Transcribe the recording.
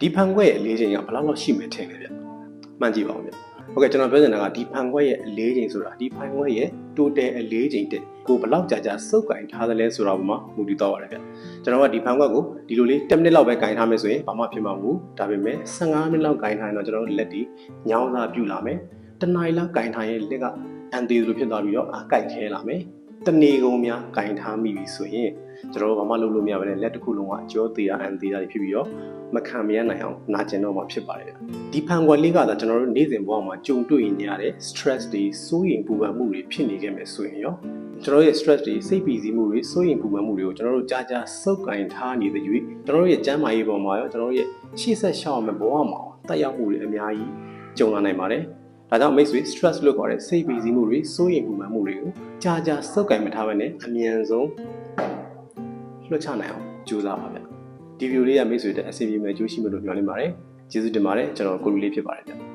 ဒီဖန်ခွက်ရဲ့အလေးချိန်ကဘယ်လောက်လောက်ရှိမယ်ထင်လဲဗျမှန်ကြည့်ပါဦးဗျဟုတ်ကဲ့ကျွန်တော်ပြောချင်တာကဒီဖန်ခွက်ရဲ့အလေးချိန်ဆိုတာဒီဖန်ခွက်ရဲ့ total အလေးချိန်တက်ကိုဘယ်လောက်ကြာကြာစုပ်ကင်ထားသလဲဆိုတာပေါ်မှာမူတည်တော့ပါတယ်ဗျကျွန်တော်ကဒီဖန်ခွက်ကိုဒီလိုလေး10မိနစ်လောက်ပဲကင်ထားမယ်ဆိုရင်ဘာမှဖြစ်မှာမဟုတ်ဘူးဒါပေမဲ့15မိနစ်လောက်ကင်ထားရင်တော့ကျွန်တော်တို့လက်ဒီညောင်းစားပြုတ်လာမယ်တနင်္လာရီလောက်ကင်ထားရင်လက်ကအန်တီလိုဖြစ်သွားပြီးတော့အာကိုက်ခဲလာမယ် တနေကုန်များကင်ထားမိပြီဆိုရင်ကျွန်တော်တို့ဘာမှလုပ်လို့မရဘဲနဲ့လက်တစ်ခုလုံးကအကျော်သေးတာအန်သေးတာတွေဖြစ်ပြီးတော့မခံမရနိုင်အောင်နာကျင်တော့မှဖြစ်ပါတယ်ဗျဒီဖန်ခွက်လေးကသာကျွန်တော်တို့နေ့စဉ်ဘဝမှာကြုံတွေ့နေရတဲ့ stress တွေစိုးရိမ်ပူပန်မှုတွေဖြစ်နေခဲ့မယ်ဆိုရင်ရောကျွန်တော်ရဲ့ stress တွေစိတ်ပီစီမှုတွေစိုးရိမ်ပူပန်မှုတွေကိုကျွန်တော်တို့ကြာကြာစုပ်ကင်ထားနေတဲ့၍ကျွန်တော်တို့ရဲ့ကျန်းမာရေးပေါ်မှာရောကျွန်တော်တို့ရဲ့ရှေ့ဆက်ရှောက်ရမယ့်ဘဝမှာတက်ရောက်မှုတွေအများကြီးကြုံလာနိုင်ပါတယ် ဒါကြောင့်မိတ်ဆွေ stress လို့ခေါ်တဲ့စိတ်ပီစီမှုတွေစိုးရိမ်ပူပန်မှုတွေကိုကြာကြာစုပ်ကင်မထားဘဲနဲ့အမြန်ဆုံးလွှတ်ချနိုင်အောင်ကြိုးစားပါဗျဒီဗီဒီယိုလေးကမိတ်ဆွေတဲ့အစီအပြေမဲ့ကြိုးရှိမယ်လို့ပြောနေပါတယ်ကျေးဇူးတင်ပါတယ်ကျွန်တော်ကိုလူလေးဖြစ်ပါတယ်ဗျ